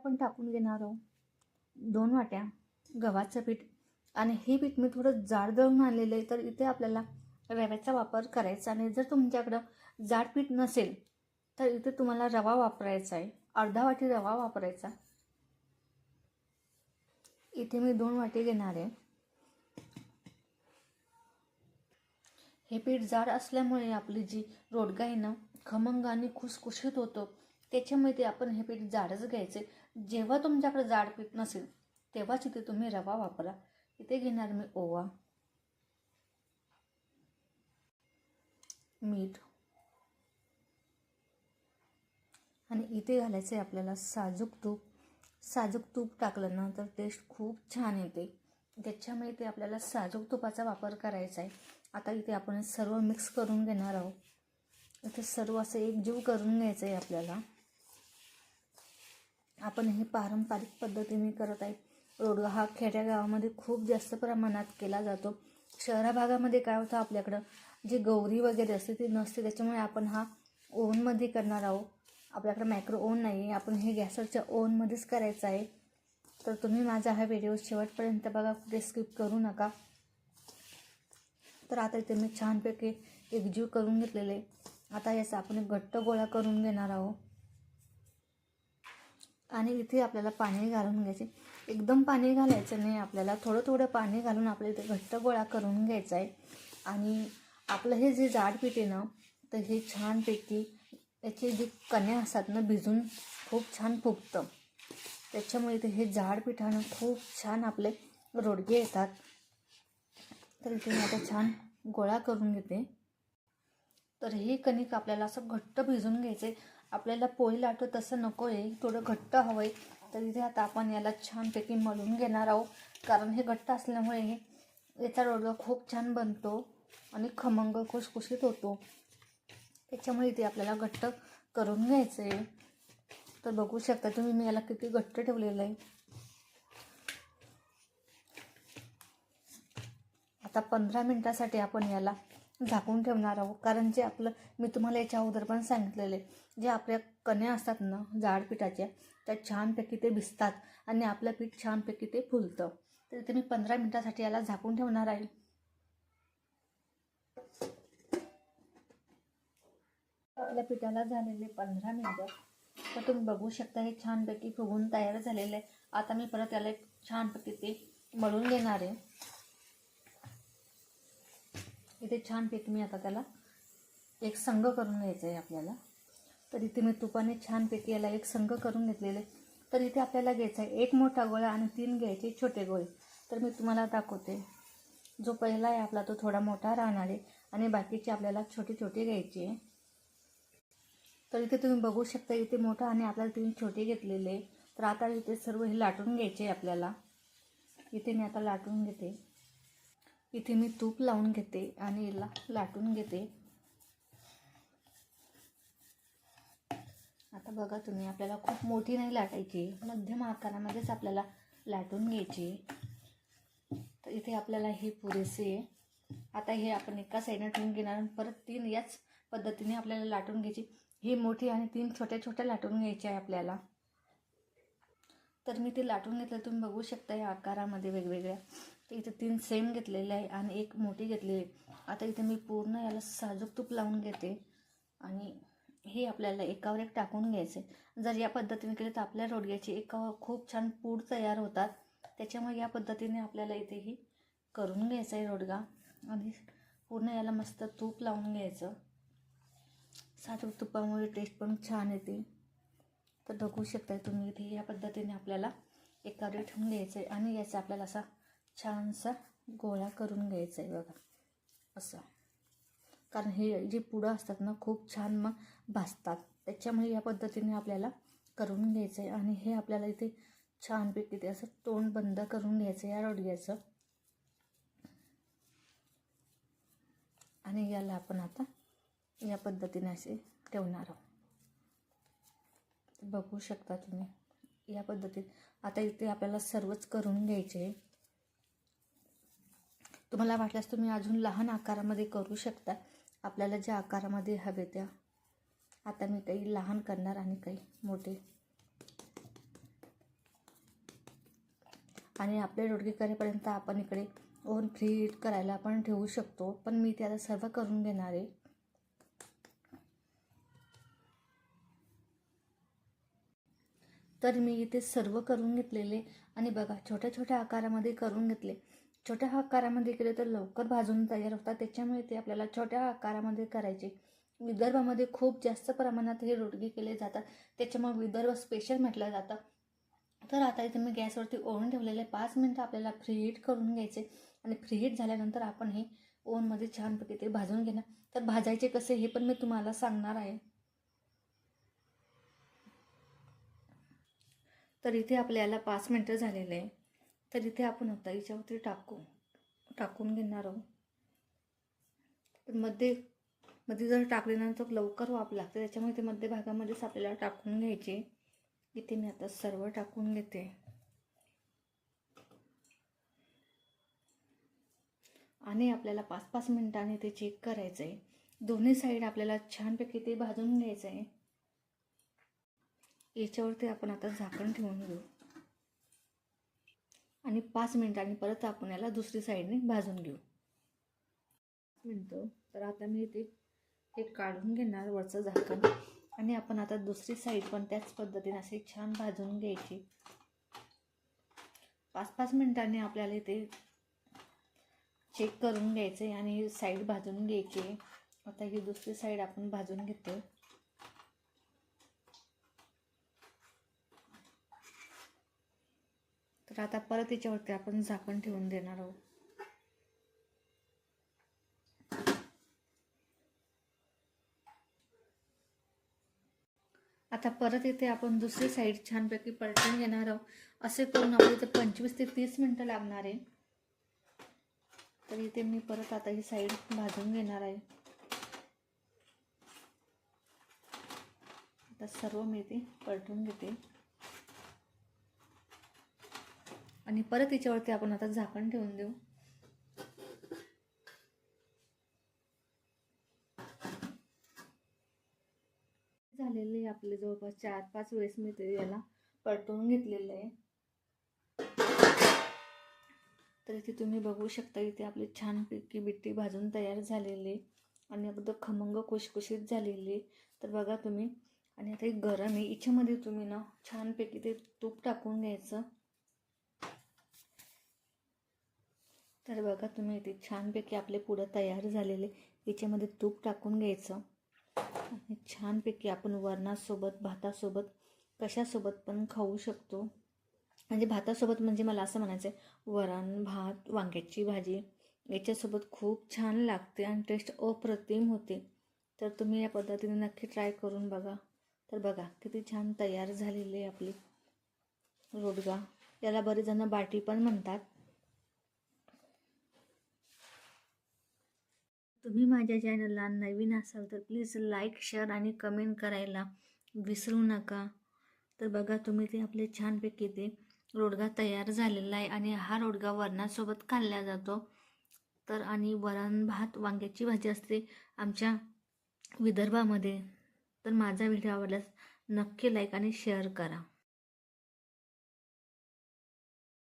आपण टाकून घेणार आहोत दोन वाट्या गव्हाचं पीठ. आणि हे पीठ मी थोडं जाड दळून आणलेलं आहे तर इथे आपल्याला रव्याचा वापर करायचा आणि जर तुमच्याकडं जाड पीठ नसेल तर इथे तुम्हाला रवा वापरायचा आहे. अर्धा वाटी रवा वापरायचा. इथे मी दोन वाटी घेणार आहे. हे पीठ जाड असल्यामुळे आपली जी रोडगा आहे ना खमंग आणि खुसखुशीत होतो. त्याच्यामुळे ते आपण हे पीठ जाडच घ्यायचे. जेव्हा तुमच्याकडे जाड पीठ नसेल तेव्हाच इथे तुम्ही रवा वापरा. इथे घेणार मी ओवा मीठ आणि इथे घालायचं आहे आपल्याला साजूक तूप. साजूक तूप टाकलं ना तर टेस्ट खूप छान येते. त्याच्यामुळे ते आपल्याला साजूक तुपाचा वापर करायचा आहे आता इथे आपण सर्व मिक्स करून घेणार आहोत. इथे सर्व असं एकजीव करून घ्यायचं आहे आपल्याला. आपण हे पारंपरिक पद्धतीने करत आहे रोडगा हा खेड्या गावामध्ये खूप जास्त प्रमाणात केला जातो. शहरा भागामध्ये काय होतं आपल्याकडं? जी गौरी वगैरे असते ती नसते. त्याच्यामुळे आपण हा ओव्हनमध्ये करणार आहोत. आपल्याकडं मायक्रो ओव्हन नाही आहे आपण हे गॅसवरच्या ओव्हनमध्येच करायचं आहे. तर तुम्ही माझा हा व्हिडिओ शेवटपर्यंत बघा. कुठे स्किप करू नका. तर आता इथे मी छानपैकी एकजीव करून घेतलेले आता याचा आपण घट्ट गोळा करून घेणार आहोत. आणि इथे आपल्याला पाणी घालून घ्यायचे. एकदम पाणी घालायचं नाही आपल्याला थोडं थोडं पाणी घालून आपल्या इथे घट्ट गोळा करून घ्यायचा आहे. आणि आपलं हे जे जाड पीठ आहे ना तर हे छानपैकी त्याचे जे कण्या असतात ना भिजून खूप छान फुगतं. त्याच्यामुळे इथे हे जाड पिठानं खूप छान आपले रोडगे येतात. तर इथे मी आता छान गोळा करून घेते. तर हे कणिक आपल्याला असं घट्ट भिजून घ्यायचं. आहे आपल्याला पोळी लाटो तसं नको आहे थोडं घट्ट हवं आहे तर इथे आता आपण याला छानपैकी मळून घेणार आहोत. कारण हे घट्ट असल्यामुळे हे याचा रोडगा खूप छान बनतो आणि खमंग खुसखुशीत होतो. त्याच्यामुळे इथे आपल्याला घट्ट करून घ्यायचं. आहे तर बघू शकता तुम्ही मी याला किती घट्ट ठेवलेलं आहे. आता पंधरा मिनटासाठी आपण याला झाकून ठेवणार आहोत. कारण जे आपलं मी तुम्हाला याच्या अगोदर पण सांगितलेले जे आपल्या कण्या असतात ना जाड पिठाच्या त्या छानपैकी ते भिजतात आणि आपलं पीठ छानपैकी ते फुलतं. तर इथे मी पंधरा मिनटासाठी याला झाकून ठेवणार आहे. आपल्या पिठाला झालेले पंधरा मिनटं तर तुम्ही बघू शकता हे छानपैकी फुगून तयार झालेलं आहे. आता मी परत याला एक छानपैकी ते मळून घेणार आहे. इथे छानपैकी मी आता त्याला एक संघ करून घ्यायचा आहे आपल्याला. तर इथे मी तुपाने छानपैकी याला एक संघ करून घेतलेले. तर इथे आपल्याला घ्यायचा आहे एक मोठा गोळा आणि तीन घ्यायचे छोटे गोळे. तर मी तुम्हाला दाखवते. जो पहिला आहे आपला तो थोडा मोठा राहणार आहे आणि बाकीचे आपल्याला छोटे छोटे घ्यायचे तर इथे तुम्ही बघू शकता इथे मोठा आणि आपल्याला तीन छोटे घेतलेले तर आता इथे सर्व हे लाटून घ्यायचे आपल्याला. इथे मी आता लाटून घेते. इथे मी तूप लावून घेते आणि याला लाटून घेते. आता बघा तुम्ही आपल्याला खूप मोठी नाही लाटायची. मध्यम आकारामध्येच आपल्याला लाटून घ्यायची. तर इथे आपल्याला हे पुरेसे आता हे आपण एका साईडने ठेवून घेणार आणि परत तीन याच पद्धतीने आपल्याला लाटून घ्यायची. ही मोठी आणि तीन छोट्या छोट्या लाटून घ्यायची आहे आपल्याला. तर मी ते लाटून घेतलं तुम्ही बघू शकता या आकारामध्ये वेगवेगळ्या. तर इथे तीन सेम घेतलेले आहे आणि एक मोठी घेतलेली आहे. आता इथे मी पूर्ण याला साजूक तूप लावून घेते आणि हे आपल्याला एकावर एक टाकून घ्यायचे. जर या पद्धतीने केले तर आपल्या रोडग्याची एकावर खूप छान पूड तयार होतात. त्याच्यामुळे या पद्धतीने आपल्याला इथेही करून घ्यायचं आहे रोडगा. आणि पूर्ण याला मस्त तूप लावून घ्यायचं. साजूक तुपामुळे टेस्ट पण छान येते. तर बघू शकता तुम्ही इथे या पद्धतीने आपल्याला एकावर ठेवून घ्यायचं आहे आणि याचा आपल्याला असा छानसा गोळा करून घ्यायचा आहे बघा. असं. कारण हे जे पुडं असतात ना खूप छान मग भाजतात. त्याच्यामुळे या पद्धतीने आपल्याला करून घ्यायचं आहे आणि हे आपल्याला इथे छानपैकी ते असं तोंड बंद करून घ्यायचं या रोडग्याचं. आणि याला आपण आता या पद्धतीने असे ठेवणार आहोत. बघू शकता तुम्ही. या पद्धतीत आता इथे आपल्याला सर्वच करून घ्यायचे आहे तुम्हाला वाटल्यास तुम्ही अजून लहान आकारामध्ये करू शकता. आपल्याला ज्या आकारामध्ये हवे त्या. आता मी काही लहान करणार आणि काही मोठे. आणि आपले रोडगे करेपर्यंत आपण इकडे ओव्हन फ्री हीट करायला आपण ठेवू शकतो पण मी ते आता सर्व करून घेणार आहे. तर मी इथे सर्व करून घेतलेले आणि बघा छोट्या छोट्या आकारामध्ये करून घेतले. छोट्या आकारामध्ये केले तर लवकर भाजून तयार होतात. त्याच्यामुळे ते आपल्याला छोट्या आकारामध्ये करायचे. विदर्भामध्ये खूप जास्त प्रमाणात हे रोडगे केले जातात. त्याच्यामुळे विदर्भ स्पेशल म्हटलं जातं. तर आता इथे मी गॅसवरती ओव्हन ठेवलेले पाच मिनटं आपल्याला फ्रीहीट करून घ्यायचे. आणि फ्रीहीट झाल्यानंतर आपण हे ओव्हनमध्ये छानपैकी ते भाजून घेणार. तर भाजायचे कसे हे पण मी तुम्हाला सांगणार आहे. तर इथे आपल्याला पाच मिनटं झालेले आहे. तर इथे आपण आता याच्यावरती टाकू टाकून घेणार आहोत. मध्ये मध्ये जर टाकल्यानंतर लवकर वाप लागते त्याच्यामुळे ते मध्य भागामध्येच आपल्याला टाकून घ्यायचे. इथे मी आता सर्व टाकून घेते. आणि आपल्याला पाच पाच मिनिटांनी ते चेक करायचं आहे दोन्ही साईड आपल्याला छानपैकी ते भाजून घ्यायचं आहे याच्यावरती आपण आता झाकण ठेवून घेऊ. आणि पाच मिनिटांनी परत आपण याला दुसरी साईडने भाजून घेऊ. मिनटं. तर आता मी ते हे काढून घेणार वरचं झाकण. आणि आपण आता दुसरी साईड पण त्याच पद्धतीने असे छान भाजून घ्यायची. पाच पाच मिनिटांनी आपल्याला ते चेक करून घ्यायचे आणि साईड भाजून घ्यायची आता ही दुसरी साईड आपण भाजून घेतो तर आता परत याच्यावरती आपण झाकण ठेवून देणार आहोत. आता परत इथे आपण दुसरी साईड छानपैकी पलटून घेणार आहोत. असे करून आपल्या इथे पंचवीस ते तीस मिनटं लागणार आहे. तर इथे मी परत आता ही साईड भाजून घेणार आहे. आता सर्व मी इथे पलटून घेते. आणि परत याच्यावरती आपण आता झाकण ठेवून देऊ. झालेले आपले जवळपास चार पाच वेळेस मी ते याला पलटवून घेतलेलं आहे. तर इथे तुम्ही बघू शकता इथे आपली छानपैकी बिट्टी भाजून तयार झालेली आणि अगदी खमंग खुशखुशीत झालेली तर बघा तुम्ही. आणि आता एक गरम आहे. याच्यामध्ये तुम्ही ना छानपैकी ते तूप टाकून घ्यायचं. तर बघा तुम्ही इथे छानपैकी आपले पुढं तयार झालेले याच्यामध्ये तूप टाकून घ्यायचं. आणि छानपैकी आपण वरणासोबत भातासोबत कशासोबत पण खाऊ शकतो. म्हणजे भातासोबत म्हणजे मला असं म्हणायचं आहे वरण भात वांग्याची भाजी याच्यासोबत खूप छान लागते आणि टेस्ट अप्रतिम होते. तर तुम्ही या पद्धतीने नक्की ट्राय करून बघा. तर बघा किती छान तयार झालेली आहे आपली रोडगा. याला बरेच जण बाटी पण म्हणतात. तुम्ही माझ्या चॅनलला नवीन असाल तर प्लीज लाईक शेअर आणि कमेंट करायला विसरू नका. तर बघा तुम्ही ते आपले छानपैकी ते रोडगा तयार झालेला आहे आणि हा रोडगा वरणासोबत खाल्ला जातो. तर आणि वरण भात वांग्याची भाजी असते आमच्या विदर्भामध्ये. तर माझा व्हिडिओ आवडल्यास नक्की लाईक आणि शेअर करा.